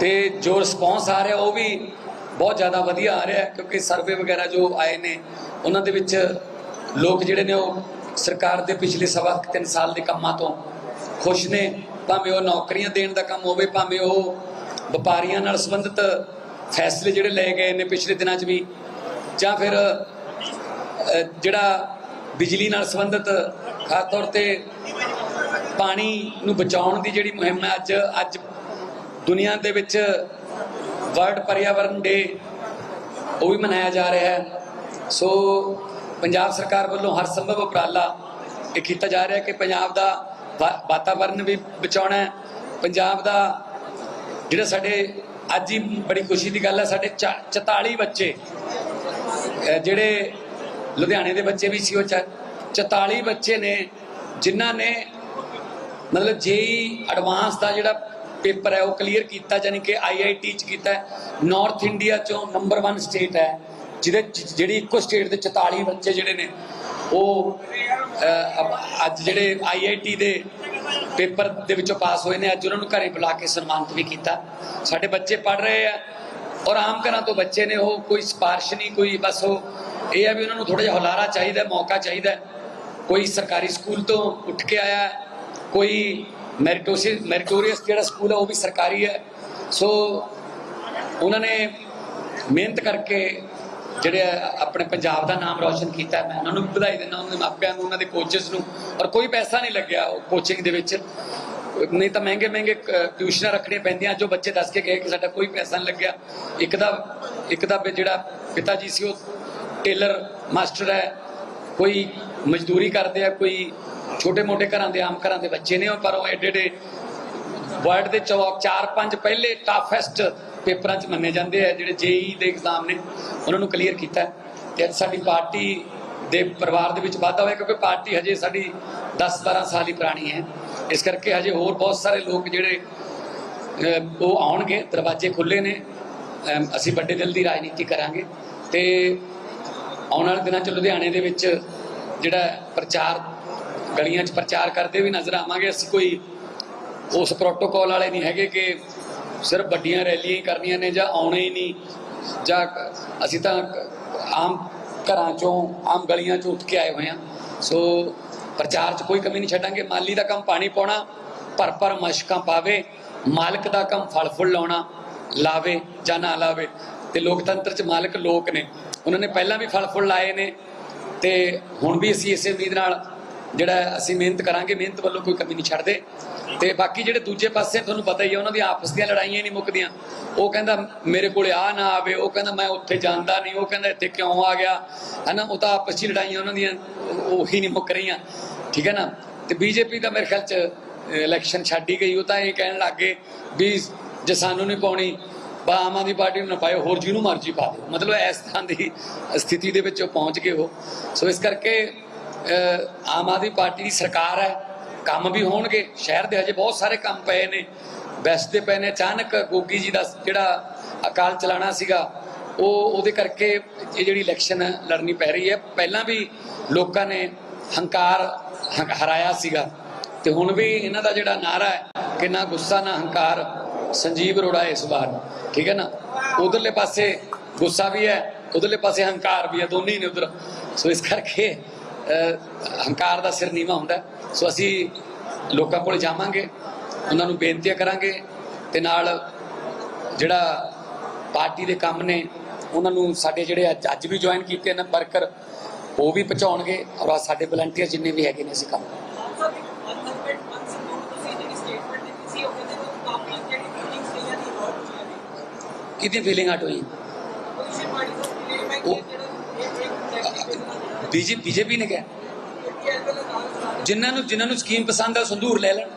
ਤੇ ਜੋ ਰਿਸਪੌਂਸ ਆ ਰਿਹਾ, ਉਹ ਵੀ ਬਹੁਤ ਜ਼ਿਆਦਾ ਵਧੀਆ ਆ ਰਿਹਾ, ਕਿਉਂਕਿ ਸਰਵੇ ਵਗੈਰਾ ਜੋ ਆਏ ਨੇ, ਉਹਨਾਂ ਦੇ ਵਿੱਚ ਲੋਕ ਜਿਹੜੇ ਨੇ ਉਹ ਸਰਕਾਰ ਦੇ ਪਿਛਲੇ ਸਵਾ ਕੁ ਤਿੰਨ ਸਾਲ ਦੇ ਕੰਮਾਂ ਤੋਂ ਖੁਸ਼ ਨੇ। ਭਾਵੇਂ ਉਹ ਨੌਕਰੀਆਂ ਦੇਣ ਦਾ ਕੰਮ ਹੋਵੇ, ਭਾਵੇਂ ਉਹ ਵਪਾਰੀਆਂ ਨਾਲ ਸੰਬੰਧਿਤ ਫੈਸਲੇ ਜਿਹੜੇ ਲਏ ਗਏ ਨੇ ਪਿਛਲੇ ਦਿਨਾਂ 'ਚ ਵੀ, ਜਾਂ ਫਿਰ ਜਿਹੜਾ ਬਿਜਲੀ ਨਾਲ ਸੰਬੰਧਿਤ ਖਾਸ ਤੌਰ ਤੇ ਪਾਣੀ ਨੂੰ ਬਚਾਉਣ ਦੀ ਜਿਹੜੀ ਮੁਹਿੰਮ ਹੈ, ਅੱਜ ਅੱਜ ਦੁਨੀਆ ਦੇ ਵਿੱਚ ਵਰਲਡ ਪਰਿਆਵਰਨ ਡੇ ਉਹ ਵੀ ਮਨਾਇਆ ਜਾ ਰਿਹਾ ਹੈ। ਸੋ ਪੰਜਾਬ ਸਰਕਾਰ ਵੱਲੋਂ ਹਰ ਸੰਭਵ ਉਪਰਾਲਾ ਇਹ ਕੀਤਾ ਜਾ ਰਿਹਾ ਕਿ ਪੰਜਾਬ ਦਾ ਵਾ- ਵਾਤਾਵਰਨ ਵੀ ਬਚਾਉਣਾ ਹੈ। ਪੰਜਾਬ ਦਾ ਜਿਹੜਾ ਸਾਡੇ ਅੱਜ ਹੀ ਬੜੀ ਖੁਸ਼ੀ ਦੀ ਗੱਲ ਹੈ, ਸਾਡੇ ਚਾ- 44 ਬੱਚੇ ਜਿਹੜੇ ਲੁਧਿਆਣੇ ਦੇ ਬੱਚੇ ਵੀ ਸੀ, ਉਹ ਚ- 44 ਬੱਚੇ ਨੇ, ਜਿਨ੍ਹਾਂ ਨੇ ਮਤਲਬ ਜੇਈ ਐਡਵਾਂਸ ਦਾ ਜਿਹੜਾ ਪੇਪਰ ਹੈ ਉਹ ਕਲੀਅਰ ਕੀਤਾ ਯਾਨੀ ਕਿ ਆਈਆਈਟੀ ਚ ਕੀਤਾ ਨਾਰਥ ਇੰਡੀਆ ਚੋਂ ਨੰਬਰ 1 ਸਟੇਟ ਹੈ ਜਿਹਦੇ ਚ- ਜਿਹੜੀ ਇੱਕੋ ਸਟੇਟ ਦੇ 44 ਬੱਚੇ ਜਿਹੜੇ ਨੇ ਉਹ ਅਹ, ਅਬ- ਅੱਜ ਜਿਹੜੇ ਆਈਆਈਟੀ ਦੇ ਪੇਪਰ ਦੇ ਵਿੱਚੋਂ ਪਾਸ ਹੋਏ ਨੇ ਅੱਜ ਉਹਨਾਂ ਨੂੰ ਘਰੇ ਬੁਲਾ ਕੇ ਸਨਮਾਨਿਤ ਵੀ ਕੀਤਾ। ਸਾਡੇ ਬੱਚੇ ਪੜ ਰਹੇ ਆ ਔਰ ਆਮ ਘਰਾਂ ਤੋਂ ਬੱਚੇ ਨੇ ਉਹ ਕੋਈ ਸਿਫਾਰਿਸ਼ ਨਹੀਂ ਕੋਈ ਬਸ ਉਹ ਇਹ ਆ ਵੀ ਉਹਨਾਂ ਨੂੰ ਥੋੜਾ ਜਿਹਾ ਹੁਲਾਰਾ ਚਾਹੀਦਾ ਮੌਕਾ ਚਾਹੀਦਾ। ਕੋਈ ਸਰਕਾਰੀ ਸਕੂਲ ਤੋਂ ਉੱਠ ਕੇ ਆਇਆ ਕੋਈ ਮੈਰਿਟੋਸੀ ਮੈਰੀਟੋਰੀਅਸ ਜਿਹੜਾ ਸਕੂਲ ਹੈ ਉਹ ਵੀ ਸਰਕਾਰੀ ਹੈ ਸੋ ਉਹਨਾਂ ਨੇ ਮਿਹਨਤ ਕਰਕੇ ਜਿਹੜੇ ਆਪਣੇ ਪੰਜਾਬ ਦਾ ਨਾਮ ਰੌਸ਼ਨ ਕੀਤਾ। ਮੈਂ ਉਹਨਾਂ ਨੂੰ ਵੀ ਵਧਾਈ ਦਿੰਦਾ, ਉਹਨਾਂ ਦੇ ਮਾਪਿਆਂ ਨੂੰ, ਉਹਨਾਂ ਦੇ ਕੋਚਸ ਨੂੰ। ਔਰ ਕੋਈ ਪੈਸਾ ਨਹੀਂ ਲੱਗਿਆ ਉਹ ਕੋਚਿੰਗ ਦੇ ਵਿੱਚ। ਨਹੀਂ ਤਾਂ ਮਹਿੰਗੇ ਮਹਿੰਗੇ ਟਿਊਸ਼ਨਾਂ ਰੱਖਣੀਆਂ ਪੈਂਦੀਆਂ, ਜੋ ਬੱਚੇ ਦੱਸ ਕੇ ਗਏ ਕਿ ਸਾਡਾ ਕੋਈ ਪੈਸਾ ਨਹੀਂ ਲੱਗਿਆ। ਇੱਕ ਦਾ ਇੱਕ ਦਾ ਜਿਹੜਾ ਪਿਤਾ ਜੀ ਸੀ ਉਹ ਟੇਲਰ, ਮਾਸਟਰ ਹੈ। ਕੋਈ ਮਜ਼ਦੂਰੀ ਕਰਦੇ ਆ, ਕੋਈ ਛੋਟੇ ਮੋਟੇ ਘਰਾਂ ਦੇ, ਆਮ ਘਰਾਂ ਦੇ ਬੱਚੇ ਨੇ ਪਰ ਉਹ ਐਡੇ ਐਡੇ ਵਰਲਡ ਦੇ ਚੌਕ ਚਾਰ ਪੰਜ ਪਹਿਲੇ ਟਫੈਸਟ ਪੇਪਰਾਂ 'ਚ ਮੰਨੇ ਜਾਂਦੇ ਆ, ਜਿਹੜੇ ਜੇਈ ਦੇ ਐਗਜ਼ਾਮ ਨੇ। ਉਹਨਾਂ ਨੂੰ ਕਲੀਅਰ ਕੀਤਾ ਹੈ। ਤੇ ਅੱਜ ਸਾਡੀ ਪਾਰਟੀ ਦੇ ਪਰਿਵਾਰ ਦੇ ਵਿੱਚ ਵਾਧਾ ਹੋਇਆ, ਕਿਉਂਕਿ ਪਾਰਟੀ ਹਜੇ ਸਾਡੀ 10-12 ਸਾਲ ਹੀ ਪੁਰਾਣੀ ਹੈ। ਇਸ ਕਰਕੇ ਹਜੇ ਹੋਰ ਬਹੁਤ ਸਾਰੇ ਲੋਕ ਜਿਹੜੇ ਉਹ ਆਉਣਗੇ, ਦਰਵਾਜ਼ੇ ਖੁੱਲੇ ਨੇ। ਅਸੀਂ ਵੱਡੇ ਦਿਲ ਦੀ ਰਾਜਨੀਤੀ ਕਰਾਂਗੇ। ਤੇ ਆਉਣ ਵਾਲੇ ਦਿਨਾਂ 'ਚ ਲੁਧਿਆਣੇ ਦੇ ਵਿੱਚ ਜਿਹੜਾ ਪ੍ਰਚਾਰ ਗਲੀਆਂ 'ਚ ਪ੍ਰਚਾਰ ਕਰਦੇ ਵੀ ਨਜ਼ਰ ਆਵਾਂਗੇ। ਅਸੀਂ ਕੋਈ ਉਸ ਪ੍ਰੋਟੋਕਾਲ ਵਾਲੇ ਨਹੀਂ ਹੈਗੇ ਕਿ ਸਿਰਫ ਵੱਡੀਆਂ ਰੈਲੀਆਂ ਹੀ ਕਰਨੀਆਂ ਨੇ ਜਾਂ ਆਉਣੇ ਹੀ ਨਹੀਂ। ਜਾਂ ਅਸੀਂ ਤਾਂ ਆਮ ਘਰਾਂ ਚੋਂ, ਆਮ ਗਲੀਆਂ ਚੋਂ ਉੱਠ ਕੇ ਆਏ ਹੋਏ ਹਾਂ। ਸੋ ਪ੍ਰਚਾਰ 'ਚ ਕੋਈ ਕਮੀ ਨਹੀਂ ਛੱਡਾਂਗੇ। ਮਾਲੀ ਦਾ ਕੰਮ ਪਾਣੀ ਪਾਉਣਾ ਭਰ ਭਰ ਮਸ਼ਕਾਂ ਪਾਵੇ, ਮਾਲਕ ਦਾ ਕੰਮ ਫਲ ਫੁੱਲ ਲਾਉਣਾ, ਲਾਵੇ ਜਾਂ ਨਾ ਲਾਵੇ। ਤੇ ਲੋਕਤੰਤਰ 'ਚ ਮਾਲਕ ਲੋਕ ਨੇ। ਉਹਨਾਂ ਨੇ ਪਹਿਲਾਂ ਵੀ ਫਲ ਫੁੱਲ ਲਾਏ ਨੇ ਤੇ ਹੁਣ ਵੀ ਅਸੀਂ ਇਸੇ ਉਮੀਦ ਨਾਲ ਜਿਹੜਾ ਅਸੀਂ ਮਿਹਨਤ ਕਰਾਂਗੇ, ਮਿਹਨਤ ਵੱਲੋਂ ਕੋਈ ਕਮੀ ਨਹੀਂ ਛੱਡਦੇ। ਤੇ ਬਾਕੀ ਜਿਹੜੇ ਦੂਜੇ ਪਾਸੇ ਤੁਹਾਨੂੰ ਪਤਾ ਹੀ ਹੈ ਉਹਨਾਂ ਦੀਆਂ ਆਪਸ ਦੀਆਂ ਲੜਾਈਆਂ ਨਹੀਂ ਮੁੱਕਦੀਆਂ। ਉਹ ਕਹਿੰਦਾ, ਮੇਰੇ ਕੋਲੇ ਆ ਨਾ ਆਵੇ। ਉਹ ਕਹਿੰਦਾ, ਮੈਂ ਉੱਥੇ ਜਾਂਦਾ ਨਹੀਂ। ਉਹ ਕਹਿੰਦਾ, ਇੱਥੇ ਕਿਉਂ ਆ ਗਿਆ? ਹਨਾ, ਉਹ ਤਾਂ ਆਪਸ 'ਚ ਲੜਾਈਆਂ ਉਹਨਾਂ ਦੀਆਂ, ਉਹੀ ਨਹੀਂ ਮੁੱਕ ਰਹੀਆਂ। ਠੀਕ ਹੈ ਨਾ? ਤੇ ਬੀਜੇਪੀ ਦਾ ਮੇਰੇ ਖਿਆਲ 'ਚ ਇਲੈਕਸ਼ਨ ਛੱਡ ਹੀ ਗਈ। ਉਹ ਤਾਂ ਇਹ ਕਹਿਣ ਲੱਗੇ ਵੀ ਜੇ ਸਾਨੂੰ ਨਹੀਂ ਪਾਉਣੀ, ਬਾ ਆਮ ਆਦਮੀ ਪਾਰਟੀ ਨੂੰ ਨਾ ਪਾਇਓ, ਹੋਰ ਜਿਹਨੂੰ ਮਰਜ਼ੀ ਪਾ ਦਿਓ। ਮਤਲਬ ਇਸ ਤਰ੍ਹਾਂ ਦੀ ਸਥਿਤੀ ਦੇ ਵਿੱਚ ਉਹ ਪਹੁੰਚ ਗਏ ਉਹ। ਸੋ ਇਸ ਕਰਕੇ ਆਮ ਆਦਮੀ ਪਾਰਟੀ ਦੀ ਸਰਕਾਰ ਹੈ, ਕੰਮ ਵੀ ਹੋਣਗੇ, ਸ਼ਹਿਰ ਦੇ ਹਜੇ ਬਹੁਤ ਸਾਰੇ ਕੰਮ ਪਏ ਨੇ। ਬੈਸਦੇ ਪਏ ਨੇ, ਅਚਾਨਕ ਗੋਗੀ ਜੀ ਦਾ ਜਿਹੜਾ ਅਕਾਲ ਚਲਾਣਾ ਸੀਗਾ, ਉਹ ਉਹਦੇ ਕਰਕੇ ਇਹ ਜਿਹੜੀ ਇਲੈਕਸ਼ਨ ਲੜਨੀ ਪੈ ਰਹੀ ਹੈ। ਪਹਿਲਾਂ ਵੀ ਲੋਕਾਂ ਨੇ ਹੰਕਾਰ ਹੰ- ਹਰਾਇਆ ਸੀਗਾ। ਤੇ ਹੁਣ ਵੀ ਇਹਨਾਂ ਦਾ ਜਿਹੜਾ ਨਾਰਾ ਹੈ ਕਿ ਨਾ ਗੁੱਸਾ, ਨਾ ਹੰਕਾਰ, ਸੰਜੀਵ ਅਰੋੜਾ ਇਸ ਵਾਰ। ਠੀਕ ਹੈ ਨਾ? ਉਧਰਲੇ ਪਾਸੇ ਗੁੱਸਾ ਵੀ ਹੈ, ਉਧਰਲੇ ਪਾਸੇ ਹੰਕਾਰ ਵੀ ਹੈ, ਦੋਨੇ ਨੇ ਉਧਰ। ਸੋ ਇਸ ਕਰਕੇ ਹੰਕਾਰ ਦਾ ਸਿਰ ਨੀਵਾ ਹੁੰਦਾ ਸੋ ਅਸੀਂ ਲੋਕਾਂ ਕੋਲ ਜਾਵਾਂਗੇ, ਉਹਨਾਂ ਨੂੰ ਬੇਨਤੀਆਂ ਕਰਾਂਗੇ ਤੇ ਨਾਲ ਜਿਹੜਾ ਪਾਰਟੀ ਦੇ ਕੰਮ ਨੇ, ਉਹਨਾਂ ਨੂੰ ਸਾਡੇ ਜਿਹੜੇ ਅੱਜ ਅੱਜ ਵੀ ਜੁਆਇਨ ਕੀਤੇ ਨੇ ਵਰਕਰ, ਉਹ ਵੀ ਪਹੁੰਚਾਉਣਗੇ ਔਰ ਆਹ ਸਾਡੇ ਵਲੰਟੀਅਰ ਜਿੰਨੇ ਵੀ ਹੈਗੇ ਨੇ ਅਸੀਂ ਕੰਮ ਕਿਹਦੀ ਫੀਲਿੰਗ ਅਨਹਸਬੈਂਡ ਮਨਸੂਰ ਨੂੰ ਤੁਸੀਂ ਜਿਹੜੀ ਸਟੇਟਮੈਂਟ ਦਿੱਤੀ ਸੀ ਉਹ ਕਹਿੰਦੇ ਕਿ ਕਾਫੀ ਜਿਹੜੀ ਫੀਲਿੰਗਸ ਕਈਆਂ ਦੀ ਹਰਟ ਹੋਈਆਂ ਨੇ ਕਿਹਦੀ ਫੀਲਿੰਗ ਆਟ ਹੋਈ ਪੋਜੀਸ਼ਨ ਪਾਰਟੀ ਤੋਂ ਕਲੇਮ ਹੈ ਕਿ ਉਹ- ਜਿਹੜਾ ਇਹ ਇੱਕ ਬੀਜੇਪੀ ਬੀਜੇਪੀ ਨੇ ਕਿਹਾ ਜਿਨ੍ਹਾਂ ਨੂੰ ਜਿਨ੍ਹਾਂ ਨੂੰ ਸਕੀਮ ਪਸੰਦ ਆ ਸੰਧੂਰ ਲੈ ਲੈਣ।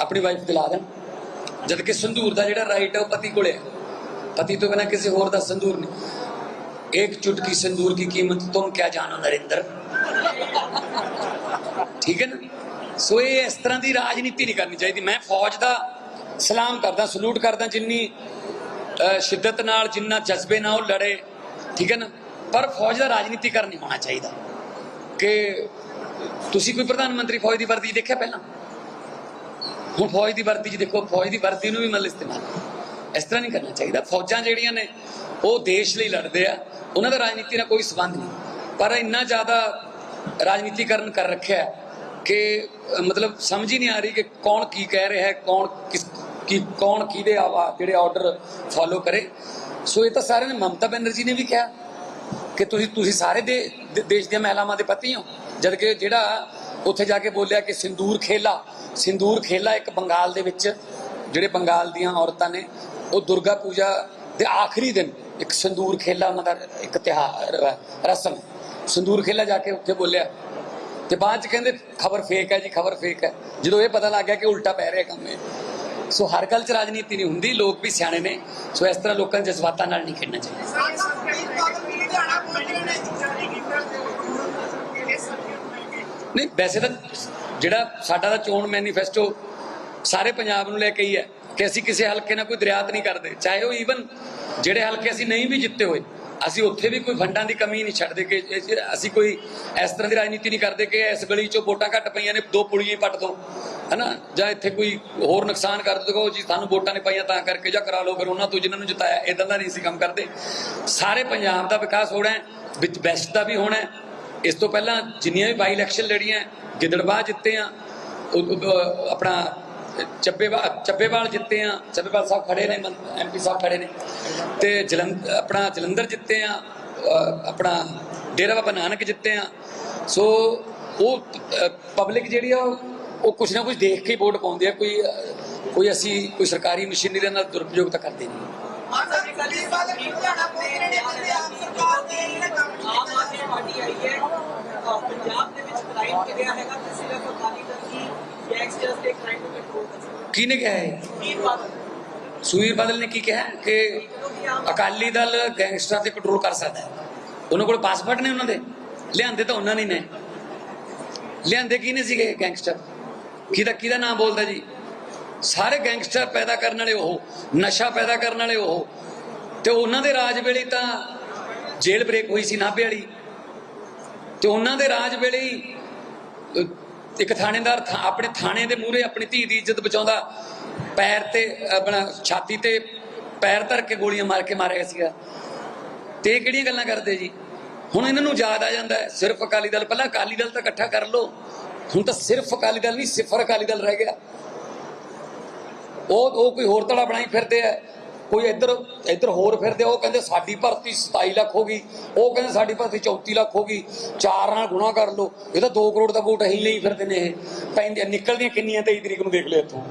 ਆਪਣੀ ਵਾਈਫ ਦਿਲਾ ਦੇਣ। ਜਦ ਕਿ ਸੰਧੂਰ ਦਾ ਜਿਹੜਾ ਰਾਈਟ ਹੈ ਉਹ ਪਤੀ ਕੋਲੇ ਪਤੀ ਤੋਂ ਬਿਨਾ ਕਿਸੇ ਹੋਰ ਦਾ ਸੰਧੂਰ ਨਹੀਂ। ਇੱਕ ਚੁਟਕੀ ਸੰਧੂਰ ਦੀ ਕੀਮਤ ਤੁਮ ਕਿਆ ਜਾਣੋ, ਨਰਿੰਦਰ? ਠੀਕ ਹੈ ਨਾ? ਸੋ ਇਹ ਇਸ ਤਰ੍ਹਾਂ ਦੀ ਰਾਜਨੀਤੀ ਨਹੀਂ ਕਰਨੀ ਚਾਹੀਦੀ। ਮੈਂ ਫੌਜ ਦਾ ਸਲਾਮ ਕਰਦਾ, ਸਲੂਟ ਕਰਦਾ, ਜਿੰਨੀ ਸ਼ਿੱਦਤ ਨਾਲ, ਜਿੰਨਾ ਜਜ਼ਬੇ ਨਾਲ ਉਹ ਲੜੇ। ਠੀਕ ਹੈ ਨਾ? ਪਰ ਫੌਜ ਦਾ ਰਾਜਨੀਤੀਕਰਨ ਨਹੀਂ ਹੋਣਾ ਚਾਹੀਦਾ। ਕਿ ਤੁਸੀਂ ਕੋਈ ਪ੍ਰਧਾਨ ਮੰਤਰੀ ਫੌਜ ਦੀ ਵਰਦੀ ਦੇਖਿਆ ਪਹਿਲਾਂ? ਹੁਣ ਫੌਜ ਦੀ ਵਰਦੀ 'ਚ ਦੇਖੋ, ਫੌਜ ਦੀ ਵਰਦੀ ਨੂੰ ਵੀ ਮਤਲਬ ਇਸਤੇਮਾਲ ਇਸ ਤਰ੍ਹਾਂ ਨਹੀਂ ਕਰਨਾ ਚਾਹੀਦਾ। ਫੌਜਾਂ ਜਿਹੜੀਆਂ ਨੇ, ਉਹ ਦੇਸ਼ ਲਈ ਲੜਦੇ ਆ। ਉਹਨਾਂ ਦਾ ਰਾਜਨੀਤੀ ਨਾਲ ਕੋਈ ਸਬੰਧ ਨਹੀਂ। ਪਰ ਇੰਨਾ ਜ਼ਿਆਦਾ ਰਾਜਨੀਤੀਕਰਨ ਕਰ ਰੱਖਿਆ ਕਿ, ਮਤਲਬ ਸਮਝ ਹੀ ਨਹੀਂ ਆ ਰਹੀ ਕਿ ਕੌਣ ਕੀ ਕਹਿ ਰਿਹਾ ਹੈ, ਕੌਣ ਕਿਸ ਕੀ, ਕੌਣ ਕਿਹਦੇ ਆਵਾ ਜਿਹੜੇ ਆਰਡਰ ਫਾਲੋ ਕਰੇ। ਸੋ ਇਹ ਤਾਂ ਸਾਰਿਆਂ ਨੇ ਮਮਤਾ ਬੈਨਰਜੀ ਨੇ ਵੀ ਕਿਹਾ। ਕਿ ਤੁਸੀਂ ਤੁਸੀਂ ਸਾਰੇ ਦੇ ਦੇਸ਼ ਦੀਆਂ ਮਹਿਲਾਵਾਂ ਦੇ ਪਤੀ ਹੋ? ਜਦ ਕਿ ਜਿਹੜਾ ਉੱਥੇ ਜਾ ਕੇ ਬੋਲਿਆ ਕਿ ਸਿੰਦੂਰ ਖੇਲਾ ਸਿੰਦੂਰ ਖੇਲਾ ਇੱਕ ਬੰਗਾਲ ਦੇ ਵਿੱਚ, ਜਿਹੜੇ ਬੰਗਾਲ ਦੀਆਂ ਔਰਤਾਂ ਨੇ, ਉਹ ਦੁਰਗਾ ਪੂਜਾ ਦੇ ਆਖਰੀ ਦਿਨ ਇੱਕ ਸਿੰਦੂਰ ਖੇਲਾ ਉਹਨਾਂ ਦਾ ਇੱਕ ਤਿਉਹਾਰ ਰਸਮ। ਹੈ। ਸਿੰਦੂਰ ਖੇਲਾ ਜਾ ਕੇ ਉੱਥੇ ਬੋਲਿਆ। ਤੇ ਬਾਅਦ ਚ ਕਹਿੰਦੇ, ਖਬਰ ਫੇਕ ਹੈ ਜੀ, ਖਬਰ ਫੇਕ ਹੈ। ਜਦੋਂ ਇਹ ਪਤਾ ਲੱਗ ਗਿਆ ਕਿ ਉਲਟਾ ਪੈ ਰਿਹਾ ਕੰਮ ਇਹ। ਸੋ ਹਰ ਗੱਲ ਚ ਰਾਜਨੀਤੀ ਨਹੀਂ ਹੁੰਦੀ, ਲੋਕ ਵੀ ਸਿਆਣੇ ਨੇ। ਸੋ ਇਸ ਤਰ੍ਹਾਂ ਲੋਕਾਂ ਦੇ ਜਜ਼ਬਾਤਾਂ ਨਾਲ ਨਹੀਂ ਖੇਡਣਾ ਚਾਹੀਦਾ ਸਾਰੀ ਸੰਸਕ੍ਰਿਤੀ ਬਾਦਲ ਵੀ ਲੁਧਿਆਣਾ ਪਹੁੰਚ ਗਏ ਨੇ ਨਹੀਂ, ਵੈਸੇ ਤਾਂ ਜਿਹੜਾ ਸਾਡਾ ਤਾਂ ਚੋਣ ਮੈਨੀਫੈਸਟੋ ਸਾਰੇ ਪੰਜਾਬ ਨੂੰ ਲੈ ਕੇ ਹੀ ਹੈ ਕਿ ਅਸੀਂ ਕਿਸੇ ਹਲਕੇ ਨਾਲ ਕੋਈ ਦਰਿਆਤ ਨਹੀਂ ਕਰਦੇ। ਚਾਹੇ ਉਹ ਈਵਨ ਜਿਹੜੇ ਹਲਕੇ ਅਸੀਂ ਨਹੀਂ ਵੀ ਜਿੱਤੇ ਹੋਏ ਅਸੀਂ ਉੱਥੇ ਵੀ ਕੋਈ ਫੰਡਾਂ ਦੀ ਕਮੀ ਨਹੀਂ ਛੱਡਦੇ ਕਿ ਅਸੀਂ ਕੋਈ ਇਸ ਤਰ੍ਹਾਂ ਦੀ ਰਾਜਨੀਤੀ ਨਹੀਂ ਕਰਦੇ ਕਿ ਇਸ ਗਲੀ 'ਚੋਂ ਵੋਟਾਂ ਘੱਟ ਪਈਆਂ ਨੇ ਦੋ ਪੁਲੀਆਂ ਹੀ ਪੱਟ ਦੋ, ਹਨਾ? ਜਾਂ ਇੱਥੇ ਕੋਈ ਹੋਰ ਨੁਕਸਾਨ ਕਰ ਦੋ ਕਹੋ ਜੀ ਸਾਨੂੰ ਵੋਟਾਂ ਨੇ ਪਾਈਆਂ ਤਾਂ ਕਰਕੇ ਜਾਂ ਕਰਾ ਲਓ, ਫਿਰ ਉਹਨਾਂ ਤੋਂ ਜਿਨ੍ਹਾਂ ਨੂੰ ਜਿਤਾਇਆ ਇਦਾਂ ਦਾ ਨਹੀਂ ਸੀ ਕੰਮ ਕਰਦੇ। ਸਾਰੇ ਪੰਜਾਬ ਦਾ ਵਿਕਾਸ ਹੋਣਾ ਹੈ, ਵਿੱਚ ਬੈਸਟ ਦਾ ਵੀ ਹੋਣਾ ਹੈ। ਇਸ ਤੋਂ ਪਹਿਲਾਂ ਜਿੰਨੀਆਂ ਵੀ ਬਾਈ ਇਲੈਕਸ਼ਨ ਲੜੀਆਂ, ਗਿੱਦੜਬਾਹ ਜਿੱਤੇ ਆ ਆਪਣਾ ਚੱਬੇਵਾਲ ਚੱਬੇਵਾਲ ਜਿੱਤੇ ਆ, ਚੱਬੇਵਾਲ ਸਾਹਿਬ ਖੜੇ ਨੇ ਐਮਪੀ ਸਾਹਿਬ ਖੜੇ ਨੇ। ਤੇ ਜਲੰਧਰ ਆਪਣਾ ਜਲੰਧਰ ਜਿੱਤੇ ਆ ਆਪਣਾ ਡੇਰਾ ਬਾਬਾ ਨਾਨਕ ਜਿੱਤੇ ਆ। ਸੋ ਉਹ ਪਬਲਿਕ ਜਿਹੜੀ ਆ, ਉਹ- ਉਹ ਕੁਛ ਨਾ ਕੁਛ ਦੇਖ ਕੇ ਵੋਟ ਪਾਉਂਦੇ ਆ। ਕੋਈ ਕੋਈ ਅਸੀਂ, ਕੋਈ ਸਰਕਾਰੀ ਮਸ਼ੀਨਰੀ ਨਾਲ ਦੁਰਪਯੋਗ ਤਾਂ ਕਰਦੇ ਨਹੀਂ। ਪੰਜਾਬ ਦੇ ਵਿੱਚ ਕ੍ਰਾਈਮ ਕਿਰਿਆ ਹੈਗਾ ਤੇ ਸਿਰਫ ਅਕਾਲੀ ਕਿਹਨੇ ਹੈ ਕੀ ਬਾਤ ਸੁਖਬੀਰ ਬਾਦਲ ਨੇ ਕੀ ਕਿਹਾ? ਕਿ ਅਕਾਲੀ ਦਲ ਗੈਂਗਸਟਰਾਂ ਤੇ ਕੰਟਰੋਲ ਕਰ ਸਕਦਾ ਹੈ। ਉਹਨਾਂ ਕੋਲ ਪਾਸਪੋਰਟ ਨੇ ਉਹਨਾਂ ਦੇ? ਲਿਆਂਦੇ ਤਾਂ ਉਹਨਾਂ ਨੇ ਨੇ। ਲਿਆਂਦੇ ਕੀ ਨੇ ਸੀਗੇ ਗੈਂਗਸਟਰ? ਕਿਹਦਾ ਕਿਹਦਾ ਨਾਮ ਬੋਲਦਾ ਜੀ? ਸਾਰੇ ਗੈਂਗਸਟਰ ਪੈਦਾ ਕਰਨ ਵਾਲੇ ਉਹ ਨਸ਼ਾ ਪੈਦਾ ਕਰਨ ਵਾਲੇ ਉਹ। ਤੇ ਉਹਨਾਂ ਦੇ ਰਾਜ ਵੇਲੇ ਤਾਂ ਜੇਲ੍ਹ ਬ੍ਰੇਕ ਹੋਈ ਸੀ ਨਾਭੇ ਵਾਲੀ। ਤੇ ਉਹਨਾਂ ਦੇ ਰਾਜ ਵੇਲੇ ਇੱਕ ਥਾਣੇਦਾਰ ਆਪਣੇ ਥਾਣੇ ਦੇ ਮੂਹਰੇ ਆਪਣੀ ਧੀ ਦੀ ਇੱਜ਼ਤ ਬਚਾਉਂਦਾ, ਪੈਰ ਤੇ ਆਪਣਾ ਛਾਤੀ ਤੇ ਪੈਰ ਧਰ ਕੇ ਗੋਲੀਆਂ ਮਾਰ ਕੇ ਮਾਰਿਆ ਸੀਗਾ। ਤੇ ਇਹ ਕਿਹੜੀਆਂ ਗੱਲਾਂ ਕਰਦੇ ਜੀ? ਹੁਣ ਇਹਨਾਂ ਨੂੰ ਯਾਦ ਆ ਜਾਂਦਾ ਸਿਰਫ ਅਕਾਲੀ ਦਲ, ਪਹਿਲਾਂ ਅਕਾਲੀ ਦਲ ਤਾਂ ਇਕੱਠਾ ਕਰ ਲੋ ਹੁਣ ਤਾਂ ਸਿਰਫ ਅਕਾਲੀ ਦਲ ਨਹੀਂ, ਸਿਫਰ ਅਕਾਲੀ ਦਲ ਰਹਿ ਗਿਆ। ਉਹ ਉਹ ਕੋਈ ਹੋਰ ਧੜਾ ਬਣਾਈ ਫਿਰਦੇ ਆ। ਕੋਈ ਇੱਧਰ ਇੱਧਰ ਹੋਰ ਫਿਰਦੇ ਉਹ ਕਹਿੰਦੇ ਸਾਡੀ ਭਰਤੀ 27 ਲੱਖ ਹੋ ਗਈ, ਉਹ ਕਹਿੰਦੇ ਸਾਡੀ ਭਰਤੀ 34 ਲੱਖ ਹੋ ਗਈ, ਚਾਰ ਨਾਲ ਗੁਣਾ ਕਰ ਲਓ, ਇਹ ਤਾਂ 2 ਕਰੋੜ ਦਾ ਵੋਟ ਹੀ ਲਈ ਫਿਰਦੇ ਨੇ ਇਹ। ਪੈਂਦੀਆਂ, ਨਿਕਲਦੀਆਂ ਕਿੰਨੀਆਂ 23 ਤਰੀਕ ਨੂੰ ਦੇਖ ਲਿਓ ਇੱਥੋਂ।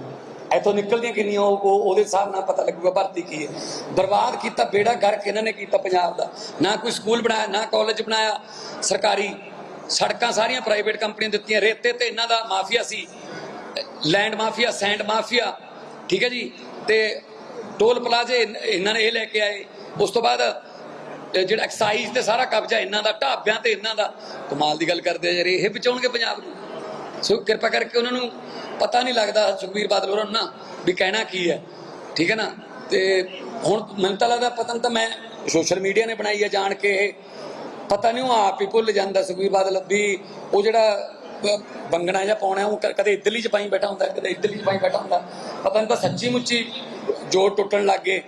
ਇੱਥੋਂ ਨਿਕਲਦੀਆਂ ਕਿੰਨੀਆਂ, ਉਹ- ਉਹਦੇ ਹਿਸਾਬ ਨਾਲ ਪਤਾ ਲੱਗੂਗਾ ਭਰਤੀ ਕੀ ਹੈ। ਬਰਬਾਦ ਕੀਤਾ, ਬੇੜਾ ਗਰਕ ਇਹਨਾਂ ਨੇ ਕੀਤਾ ਪੰਜਾਬ ਦਾ। ਨਾ ਕੋਈ ਸਕੂਲ ਬਣਾਇਆ, ਨਾ ਕਾਲਜ ਬਣਾਇਆ, ਸਰਕਾਰੀ ਸੜਕਾਂ ਸਾਰੀਆਂ ਪ੍ਰਾਈਵੇਟ ਕੰਪਨੀਆਂ ਦਿੱਤੀਆਂ, ਰੇਤੇ ਤੇ ਇਹਨਾਂ ਦਾ ਮਾਫੀਆ ਸੀ ਲੈਂਡ ਮਾਫੀਆ, ਸੈਂਡ ਮਾਫੀਆ, ਠੀਕ ਹੈ ਜੀ? ਤੇ ਟੋਲ ਪਲਾਜ਼ੇ ਇਹਨਾਂ ਨੇ ਇਹ ਲੈ ਕੇ ਆਏ। ਉਸ ਤੋਂ ਬਾਅਦ ਜਿਹੜਾ ਐਕਸਾਈਜ਼ ਤੇ ਸਾਰਾ ਕਬਜ਼ਾ ਇਹਨਾਂ ਦਾ, ਢਾਬਿਆਂ ਤੇ ਇਹਨਾਂ ਦਾ, ਕਮਾਲ ਦੀ ਗੱਲ ਕਰਦੇ ਆ ਯਾਰ, ਇਹ ਬਚਾਉਣਗੇ ਪੰਜਾਬ ਨੂੰ। ਸੋ ਕਿਰਪਾ ਕਰਕੇ ਉਹਨਾਂ ਨੂੰ ਪਤਾ ਨਹੀਂ ਲੱਗਦਾ, ਸੁਖਬੀਰ ਬਾਦਲ ਹੋਰਾਂ ਨੂੰ ਨਾ, ਵੀ ਕਹਿਣਾ ਕੀ ਹੈ। ਠੀਕ ਹੈ ਨਾ? ਤੇ ਹੁਣ ਮੈਨੂੰ ਤਾਂ ਲੱਗਦਾ ਪਤਨ ਤਾਂ ਮੈਂ ਸੋਸ਼ਲ ਮੀਡੀਆ ਨੇ ਬਣਾਈ ਹੈ ਜਾਣ ਕੇ ਇਹ। ਪਤਾ ਨਹੀਂ ਉਹ ਆਪ ਹੀ ਭੁੱਲ ਜਾਂਦਾ ਸੁਖਬੀਰ ਬਾਦਲ ਵੀ ਉਹ ਜਿਹੜਾ ਬੰਗਣਾ ਜਾਂ ਪਾਉਣਾ, ਉਹ ਕ- ਕਦੇ ਇਦਲੀ ਚ ਪਾਈ ਬੈਠਾ ਹੁੰਦਾ, ਕਦੇ ਇਦਲੀ ਚ ਪਾਈ ਬੈਠਾ ਹੁੰਦਾ। ਪਤਾ ਨਹੀਂ ਤਾਂ ਸੱਚੀ ਮੁੱਚੀ ਜੋੜ ਟੁੱਟਣ ਲੱਗ ਗਏ।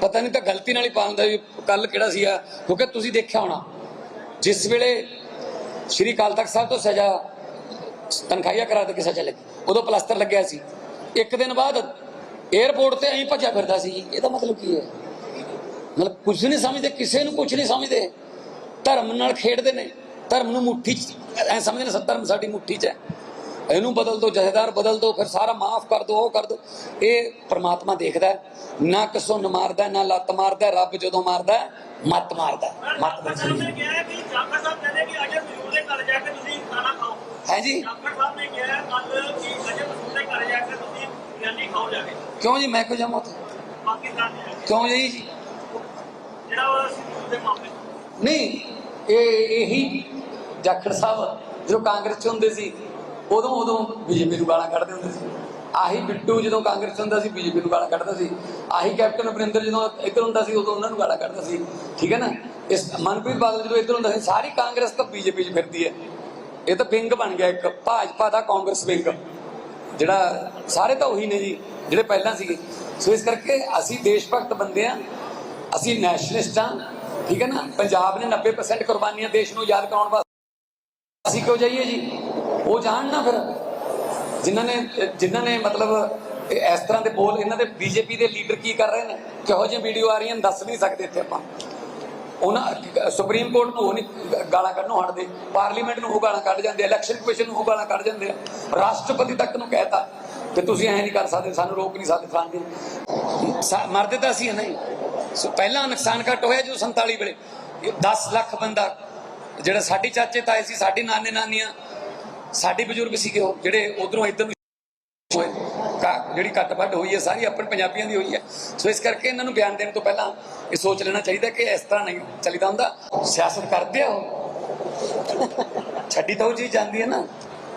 ਪਤਾ ਨਹੀਂ ਤਾਂ ਗਲਤੀ ਨਾਲ ਹੀ ਪਾ ਹੁੰਦਾ ਵੀ ਕੱਲ ਕਿਹੜਾ ਸੀਗਾ, ਕਿਉਂਕਿ ਤੁਸੀਂ ਦੇਖਿਆ ਹੋਣਾ, ਜਿਸ ਵੇਲੇ ਸ਼੍ਰੀ ਅਕਾਲ ਤਖਤ ਸਾਹਿਬ ਤੋਂ ਸਜ਼ਾ, ਤਨਖਾਹੀਆ ਕਰਾ ਕੇ ਸਜ਼ਾ ਲੱਗੀ, ਉਦੋਂ ਪਲਸਤਰ ਲੱਗਿਆ ਸੀ। ਇੱਕ ਦਿਨ ਬਾਅਦ 에어ਪੋਰਟ ਤੇ ਐਂ ਭੱਜਿਆ ਫਿਰਦਾ ਸੀ ਇਹਦਾ ਮਤਲਬ ਕੀ ਹੈ? ਮਤਲਬ ਕੁਝ ਨਹੀਂ ਸਮਝਦੇ, ਕਿਸੇ ਨੂੰ ਕੁਝ ਨਹੀਂ ਸਮਝਦੇ। ਧਰਮ ਨਾਲ ਖੇਡਦੇ ਨੇ। ਧਰਮ ਨੂੰ ਮੁੱਠੀ ਐ ਸਮਝਦੇ ਨੇ ਸਭ ਧਰਮ ਸਾਡੀ ਮੁੱਠੀ 'ਚ ਹੈ। ਇਹਨੂੰ ਬਦਲ ਦੋ ਜਥੇਦਾਰ ਬਦਲ ਦੋ ਫਿਰ ਸਾਰਾ ਮਾਫ ਕਰ ਦੋ ਉਹ ਕਰ ਦੋ। ਇਹ ਪ੍ਰਮਾਤਮਾ ਦੇਖਦਾ। ਨਾ ਕਿਸੋਂ ਨ ਮਾਰਦਾ ਨਾ ਲੱਤ ਮਾਰਦਾ ਰੱਬ ਜਦੋਂ ਮਾਰਦਾ ਮੱਤ ਮਾਰਦਾ। ਮੱਤ ਬਚਦੀ ਨੇ ਕਿਹਾ ਹੈ ਕਿ ਜਾਫਰ ਸਾਹਿਬ ਕਹਿੰਦੇ ਕਿ ਅਜੇ ਮਜ਼ਦੂਰ ਦੇ ਘਰ ਜਾ ਕੇ ਤੁਸੀਂ ਖਾਣਾ ਖਾਓ। ਹੈ ਜੀ। ਜਾਫਰ ਸਾਹਿਬ ਨੇ ਕਿਹਾ ਕੱਲ ਕਿ ਅਜੇ ਮਜ਼ਦੂਰ ਦੇ ਘਰ ਜਾ ਕੇ ਤੁਸੀਂ ਬਿਰਿਆਨੀ ਖਾਓ ਜਾ ਕੇ। ਕਿਉਂ ਜੀ? ਮੈਂ ਕਿਉਂ ਜਾਵਾਂ ਉੱਥੇ? ਪਾਕਿਸਤਾਨ ਕਿਉਂ ਜੀ? ਜਿਹੜਾ ਉਹ ਮਜ਼ਦੂਰ ਦੇ ਮਾਮਲੇ ਨਹੀਂ ਇਹ ਇਹੀ ਜਾਖੜ ਸਾਹਿਬ ਜਦੋਂ ਕਾਂਗਰਸ ਚ ਹੁੰਦੇ ਸੀ ਉਦੋਂ ਉਦੋਂ ਬੀਜੇਪੀ ਨੂੰ ਗਾਲਾਂ ਕੱਢਦੇ ਹੁੰਦੇ ਸੀ। ਆਹੀ ਬਿੱਟੂ ਜਦੋਂ ਕਾਂਗਰਸ ਚ ਹੁੰਦਾ ਸੀ, ਬੀਜੇਪੀ ਨੂੰ ਗਾਲਾਂ ਕੱਢਦਾ ਸੀ। ਆਹੀ ਕੈਪਟਨ ਅਮਰਿੰਦਰ ਜਦੋਂ ਇੱਧਰ ਹੁੰਦਾ ਸੀ, ਉਦੋਂ ਉਹਨਾਂ ਨੂੰ ਗਾਲਾਂ ਕੱਢਦਾ ਸੀ। ਠੀਕ ਹੈ ਨਾ? ਇਸ ਮਨਪ੍ਰੀਤ ਬਾਦਲ ਜਦੋਂ ਇੱਧਰ ਹੁੰਦਾ ਸੀ, ਸਾਰੀ ਕਾਂਗਰਸ ਤਾਂ ਬੀਜੇਪੀ 'ਚ ਫਿਰਦੀ ਹੈ। ਇਹ ਤਾਂ ਵਿੰਗ ਬਣ ਗਿਆ ਇੱਕ, ਭਾਜਪਾ ਦਾ ਕਾਂਗਰਸ ਵਿੰਗ। ਜਿਹੜਾ ਸਾਰੇ ਤਾਂ ਉਹੀ ਨੇ ਜੀ, ਜਿਹੜੇ ਪਹਿਲਾਂ ਸੀਗੇ। ਸੋ ਇਸ ਕਰਕੇ ਅਸੀਂ ਦੇਸ਼ ਭਗਤ ਬੰਦੇ ਆ ਅਸੀਂ ਨੈਸ਼ਨਲਿਸਟ ਆ ਠੀਕ ਹੈ ਨਾ? ਪੰਜਾਬ ਨੇ 90% ਕੁਰਬਾਨੀਆਂ ਦੇਸ਼ ਨੂੰ ਯਾਦ ਕਰਾਉਣ ਵਾਸਤੇ। ਅਸੀਂ ਕਿਉਂ ਜਾਈਏ ਜੀ? ਉਹ ਜਾਣ ਨਾ ਫਿਰ। ਜਿਨ੍ਹਾਂ ਨੇ ਜਿਨ੍ਹਾਂ ਨੇ ਮਤਲਬ ਇਸ ਤਰ੍ਹਾਂ ਦੇ ਬੋਲ ਇਹਨਾਂ ਦੇ ਬੀਜੇਪੀ ਦੇ ਲੀਡਰ ਕੀ ਕਰ ਰਹੇ ਨੇ? ਕਿਹੋ ਜਿਹੀ ਵੀਡੀਓ ਆ ਰਹੀਆਂ ਦੱਸ ਨਹੀਂ ਸਕਦੇ ਇੱਥੇ ਆਪਾਂ। ਉਹਨਾਂ, ਸੁਪਰੀਮ ਕੋਰਟ ਨੂੰ ਉਹ ਨਹੀਂ ਗਾਲਾਂ ਕੱਢਣੋਂ ਹਟਦੇ। ਪਾਰਲੀਮੈਂਟ ਨੂੰ ਉਹ ਗਾਲਾਂ ਕੱਢ ਜਾਂਦੇ ਇਲੈਕਸ਼ਨ ਕਮਿਸ਼ਨ ਨੂੰ ਉਹ ਗਾਲਾਂ ਕੱਢ ਜਾਂਦੇ ਆ। ਰਾਸ਼ਟਰਪਤੀ ਤੱਕ ਨੂੰ ਕਹਿਤਾ ਕਿ ਤੁਸੀਂ ਐਂ ਨਹੀਂ ਕਰ ਸਕਦੇ, ਸਾਨੂੰ ਰੋਕ ਨਹੀਂ ਸਕਦੇ ਫਲਾਣੇ ਸਾ- ਮਰਦੇ ਤਾਂ ਅਸੀਂ ਨਹੀਂ। ਸੋ ਪਹਿਲਾਂ ਨੁਕਸਾਨ ਘੱਟ ਹੋਇਆ ਜਦੋਂ 47 ਵੇਲੇ। 10 ਲੱਖ ਬੰਦਾ, ਜਿਹੜਾ ਸਾਡੇ ਚਾਚੇ ਤਾਏ ਸੀ, ਸਾਡੇ ਨਾਨੇ ਨਾਨੀਆਂ ਸਾਡੇ ਬਜ਼ੁਰਗ ਸੀਗੇ ਉਹ, ਜਿਹੜੇ ਉਧਰੋਂ ਇੱਧਰ ਨੂੰ ਹੋਏ। ਜਿਹੜੀ ਕੱਟ ਵੱਢ ਹੋਈ ਹੈ, ਸਾਰੀ ਆਪਣੇ ਪੰਜਾਬੀਆਂ ਦੀ ਹੋਈ ਹੈ। ਸੋ ਇਸ ਕਰਕੇ ਇਹਨਾਂ ਨੂੰ ਬਿਆਨ ਦੇਣ ਤੋਂ ਪਹਿਲਾਂ ਇਹ ਸੋਚ ਲੈਣਾ ਚਾਹੀਦਾ ਕਿ ਇਸ ਤਰ੍ਹਾਂ ਨਹੀਂ ਚੱਲੀਦਾ ਹੁੰਦਾ। ਸਿਆਸਤ ਕਰਦੇ ਆ ਉਹ। ਛੱਡੀ ਤਾਂ ਉਹ ਚੀਜ਼ ਜਾਂਦੀ ਹੈ ਨਾ।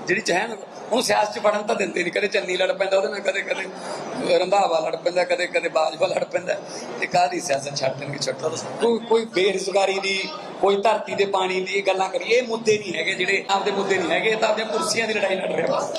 ਜਿਹੜੀ ਚਹਿਣ, ਉਹਨੂੰ ਸਿਆਸਤ ਚ ਵੜਨ ਤਾਂ ਦਿੰਦੇ ਨਹੀਂ ਕਦੇ ਚੰਨੀ ਲੜ ਪੈਂਦਾ ਉਹਦੇ ਨਾਲ, ਕਦੇ ਕਦੇ ਰੰਧਾਵਾ ਲੜ ਪੈਂਦਾ, ਕਦੇ ਕਦੇ ਬਾਜਵਾ ਲੜ ਪੈਂਦਾ। ਤੇ ਕਾਹਦੀ ਸਿਆਸਤ ਛੱਡ ਦੇਣਗੇ ਛੱਡਦਾ ਕੋਈ ਕੋਈ ਬੇਰੁਜ਼ਗਾਰੀ ਦੀ ਕੋਈ ਧਰਤੀ ਦੇ ਪਾਣੀ ਦੀ ਇਹ ਗੱਲਾਂ ਕਰੀਏ, ਇਹ ਮੁੱਦੇ ਨਹੀਂ ਹੈਗੇ ਜਿਹੜੇ ਆਪਦੇ ਮੁੱਦੇ ਨਹੀਂ ਹੈਗੇ, ਇਹ ਤਾਂ ਆਪਦੀਆਂ ਕੁਰਸੀਆਂ ਦੀ ਲੜਾਈ ਲੜ ਰਹੇ ਬਸ।